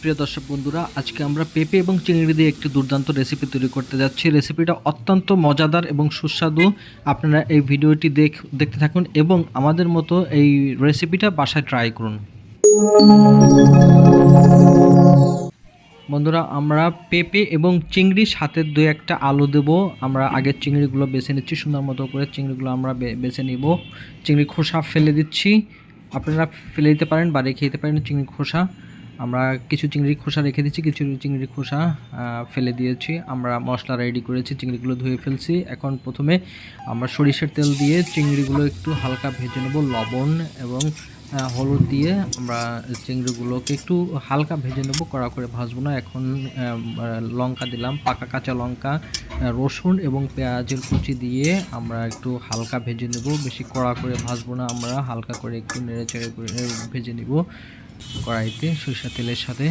প্রিয় দর্শক বন্ধুরা, আজকে আমরা পেঁপে এবং চিংড়ি দিয়ে একটি দুর্দান্ত রেসিপি তৈরি করতে যাচ্ছি। রেসিপিটা অত্যন্ত মজাদার এবং সুস্বাদু। আপনারা এই ভিডিওটি দেখ, দেখতে থাকুন এবং আমাদের মতো এই রেসিপিটা বাসায় ট্রাই করুন। বন্ধুরা, আমরা পেঁপে এবং চিংড়ি সাথে দু একটা আলু দেবো। আমরা আগের চিংড়িগুলো বেছে নিচ্ছি, সুন্দর মতো করে চিংড়িগুলো আমরা বেছে নিব। চিংড়ি খোসা ফেলে দিচ্ছি। আপনারা ফেলে দিতে পারেন বা রেখে দিতে পারেন চিংড়ি খোসা। আমরা কিছু চিংড়ি খোসা রেখে দিচ্ছি, কিছু চিংড়ি খোসা ফেলে দিয়েছি। আমরা মশলা রেডি করেছি, চিংড়িগুলো ধুয়ে ফেলছি। এখন প্রথমে আমরা সরিষার তেল দিয়ে চিংড়িগুলো একটু হালকা ভেজে নেব, লবণ এবং হলুদ দিয়ে। আমরা চিংড়িগুলোকে একটু হালকা ভেজে নেব, কড়া করে ভাজবো না। এখন লঙ্কা দিলাম, পাকা কাঁচা লঙ্কা রসুন এবং পেঁয়াজের কুচি দিয়ে আমরা একটু হালকা ভেজে নেব। বেশি কড়া করে ভাজবো না আমরা, হালকা করে একটু নেড়ে চেড়ে করে ভেজে নিব। কড়াইতে সরিষা তেলের সাথে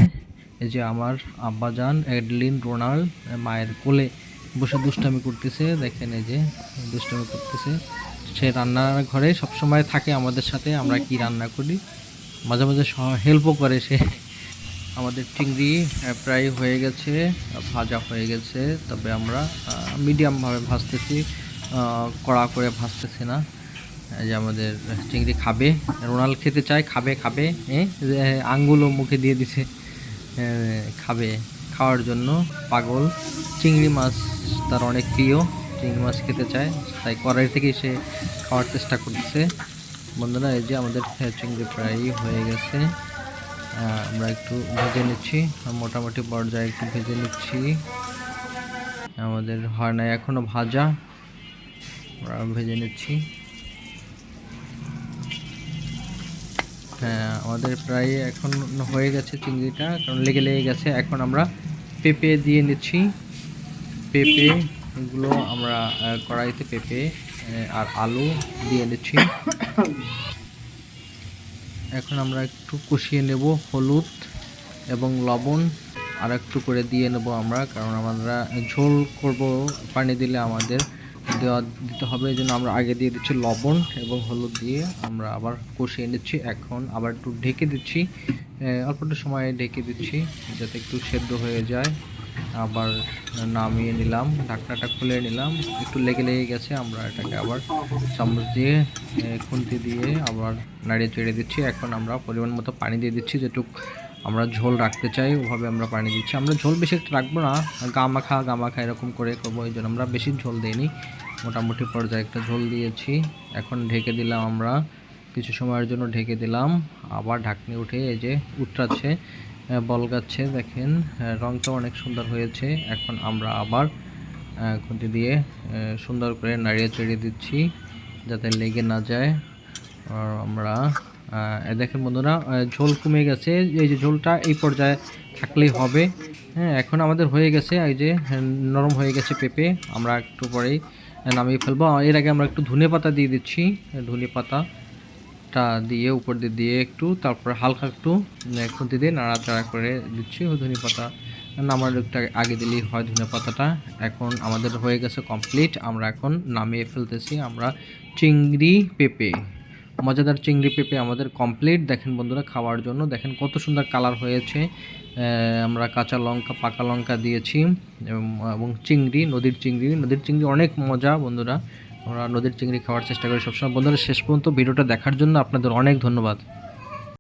এই যে আমার আব্বাজান, এডলিন রোনাল্ড মায়ের কোলে বসে দুষ্টামি করতেছে। দেখেন এই যে দুষ্টামি করতেছে। সে রান্নার ঘরে সবসময় থাকে আমাদের সাথে, আমরা কি রান্না করি? মাঝে মাঝে হেল্পও করে সে। আমাদের চিংড়ি প্রায় হয়ে গেছে, ভাজা হয়ে গেছে। তবে আমরা মিডিয়ামভাবে ভাজতেছি। কড়া করে ভাজতেছি না। যে আমাদের চিংড়ি খাবে, রোনাল খেতে চায়, খাবে খাবে আঙ্গুলও মুখে দিয়ে দিছে খাবে, খাওয়ার জন্য পাগল। চিংড়ি মাছ তার অনেক প্রিয়, চিংড়ি মাছ খেতে চায়, তাই কড়াই থেকেই সে খাওয়ার চেষ্টা করতেছে। বন্ধুরা, এই যে আমাদের চিংড়ি প্রায় হয়ে গেছে। আমরা একটু ভেজে নিচ্ছি, মোটামুটি পর্যায়ে একটু ভেজে নিচ্ছি। আমাদের হয় না এখনও ভাজা, আমরা ভেজে নিচ্ছি। হ্যাঁ আমাদের প্রায় এখন হয়ে গেছে চিংড়িটা, কারণ লেগে লেগে গেছে। এখন আমরা পেঁপে দিয়ে নিচ্ছি। পেঁপে, এগুলো আমরা কড়াইতে পেঁপে আর আলু দিয়ে নিচ্ছি। এখন আমরা একটু কষিয়ে নেব হলুদ এবং লবণ আর একটু করে দিয়ে নেব আমরা, কারণ আমরা ঝোল করব পানি দিলে আমাদের দেওয়া দিতে হবে, এই জন্য আমরা আগে দিয়ে দিচ্ছি লবণ এবং হলুদ দিয়ে আমরা আবার কষিয়ে নিচ্ছি। এখন আবার একটু ঢেকে দিচ্ছি অল্প একটু সময় ঢেকে দিচ্ছি যাতে একটু সেদ্ধ হয়ে যায়। আবার নামিয়ে নিলাম, ঢাকনাটা খুলে নিলাম, একটু লেগে লেগে গেছে, আমরা এটাকে আবার চামচ দিয়ে খুন্তি দিয়ে আবার নাড়িয়ে চেড়ে দিচ্ছি। এখন আমরা পরিমাণ মতো পানি দিয়ে দিচ্ছি, যেটুক আমরা ঝোল রাখতে চাই, ওভাবে আমরা পানি দিচ্ছি। আমরা ঝোল বেশি রাখব না, গা মাখা গা মাখা এরকম করে করব, এই জন্য আমরা বেশি ঝোল দিইনি। মোটামুটি পর্যায়ে একটা ঝোল দিয়েছি। এখন ঢেকে দিলাম আমরা, কিছু সময়ের জন্য ঢেকে দিলাম। আবার ঢাকনি উঠে এই যে উঠরাচ্ছে বলগাচ্ছে দেখেন রংটা অনেক সুন্দর হয়েছে। এখন আমরা আবার খুঁটি দিয়ে সুন্দর করে নাড়িয়ে চড়িয়ে দিচ্ছি, যাতে লেগে না যায়। আর আমরা দেখেন বন্ধুরা ঝোল কমে গেছে। এই যে ঝোলটা এই পর্যায়ে থাকলেই হবে। হ্যাঁ এখন আমাদের হয়ে গেছে এই যে হ্যাঁ, নরম হয়ে গেছে পেঁপে। আমরা একটু পরেই নামিয়ে ফেলব। এর আগে আমরা একটু ধনে পাতা দিয়ে দিচ্ছি। ধনে পাতা টা দিয়ে উপর দিয়ে দিয়ে একটু তারপরে হালকা একটু খুন্তি দিয়ে নাড়াচাড়া করে দিচ্ছি। ধনে পাতা নামার একটু আগে দিলেই হয় ধনে পাতাটা। এখন আমাদের হয়ে গেছে কমপ্লিট আমরা এখন নামিয়ে ফেলতেছি। আমরা চিংড়ি পেঁপে মজাদার চিংড়ি পেঁপে আমাদের কমপ্লিট দেখেন বন্ধুরা, খাওয়ার জন্য। দেখেন কত সুন্দর কালার হয়েছে। আমরা কাঁচা লঙ্কা, পাকা লঙ্কা দিয়েছি। এবং চিংড়ি, নদীর চিংড়ি। নদীর চিংড়ি অনেক মজা বন্ধুরা। আমরা নদীর চিংড়ি খাওয়ার চেষ্টা করি সবসময়। বন্ধুরা, শেষ পর্যন্ত ভিডিওটা দেখার জন্য আপনাদের অনেক ধন্যবাদ।